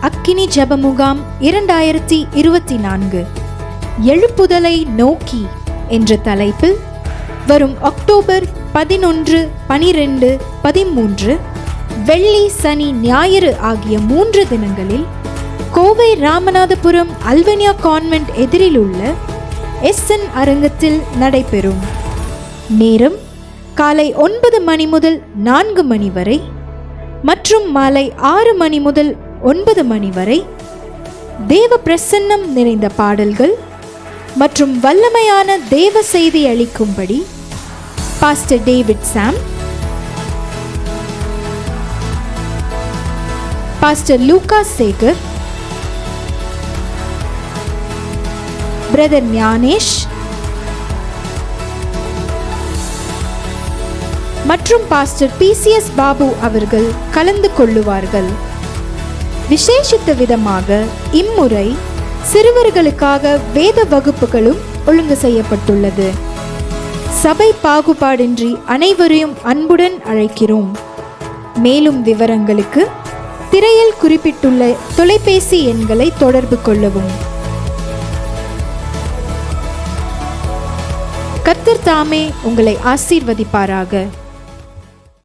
அக்கினி ஜப முகாம் இரண்டாயிரத்தி இருபத்தி நான்கு. எழுப்புதலை நோக்கி என்ற தலைப்பில் வரும் அக்டோபர் பதினொன்று பனிரெண்டு பதிமூன்று வெள்ளி சனி ஞாயிறு ஆகிய மூன்று தினங்களில் கோவை ராமநாதபுரம் அல்வனியா கான்வென்ட் எதிரில் உள்ள எஸ்என் அரங்கத்தில் நடைபெறும். நேரம் காலை ஒன்பது மணி முதல் நான்கு மணி வரை மற்றும் மாலை ஆறு மணி முதல் ஒன்பது மணி வரை தேவ பிரசன்னம் நிறைந்த பாடல்கள் மற்றும் வல்லமையான தேவ செய்தி அளிக்கும்படி pastor David Sam pastor Luka Sekar brother Gnanesh மற்றும் பாஸ்டர் பிசிஎஸ் பாபு அவர்கள் கலந்து கொள்ளுவார்கள். விசேஷித்த விதமாக இம்முறை சிறுவர்களுக்காக வேத வகுப்புகளும் ஒழுங்கு செய்யப்பட்டுள்ளது. சபை பாகுபாடின்றி அனைவரையும் அன்புடன் அழைக்கிறோம். மேலும் விவரங்களுக்கு திரையில் குறிப்பிட்டுள்ள தொலைபேசி எண்களை தொடர்பு கொள்ளவும். கர்த்தர் தாமே உங்களை ஆசீர்வதிப்பாராக.